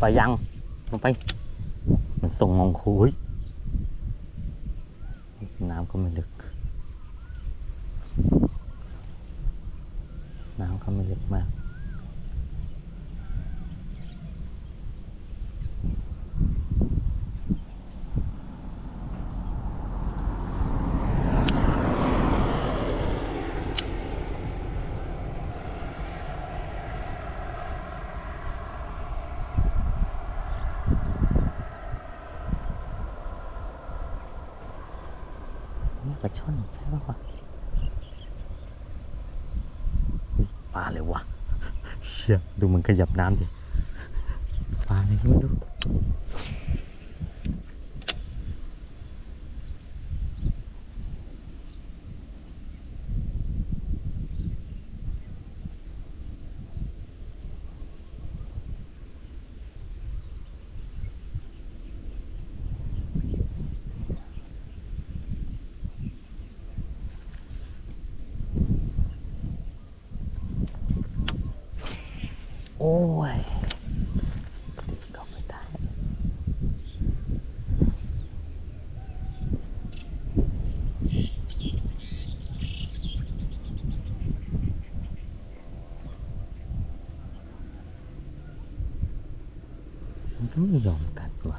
ปลายังลงไป มันส่งงองคุยน้ำก็ไม่ลึก น้ำก็ไม่ลึกมาก นี่ปลาช่อนใช่ป่าวะปลาเลยวะเชี่ยดูมันขยับน้ำดิปลาอะไรก็ไม่รู้ โอ้ยตีก็ไม่ได้มันก็ไม่ยอมกัดว่ะ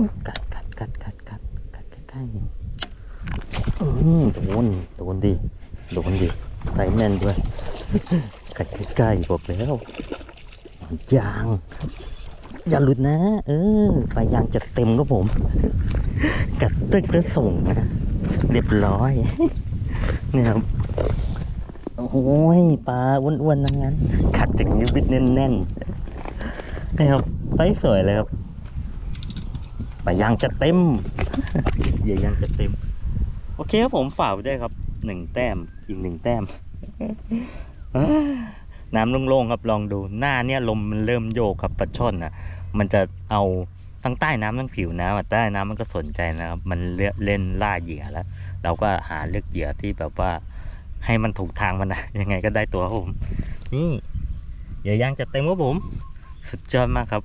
อุ๊ยกัดกัดกัดกัดกัดกัดใกล้ๆนี่อืมโดนโดนดิโดนดิใส่แน่นด้วย กัดใกล้ๆบอกแล้วยางอย่าหลุดนะ เออปลายางจะเต็มก็ผม กัดตึกแล้วส่งนะเรียบร้อยเนี่ยครับโอ้ยปลาอ้วนๆทั้งนั้นกัดอย่างนี้บิดแน่นๆนี่ครับไซส์สวยเลยครับ ปลายางจะเต็มเหยื่อยางจะเต็ม โอเคครับผมฝากไว้ด้วยครับหนึ่งแต้มอีกหนึ่งแต้มอ่าน้ำโล่งๆครับลองดูหน้าเนี่ยลมมันเริ่มโยกครับปลาช่อนอะ มันจะเอาทั้งใต้น้ำทั้งผิวน้ำอะใต้น้ำมันก็สนใจนะครับ มันเล่นเล่นล่าเหยื่อแล้ว เราก็หาเลือกเหยื่อที่แบบว่า ให้มันถูกทางมันนะยังไงก็ได้ตัวครับผม นี่เหยื่อยางจะเต็มครับผม สุดยอดมากครับ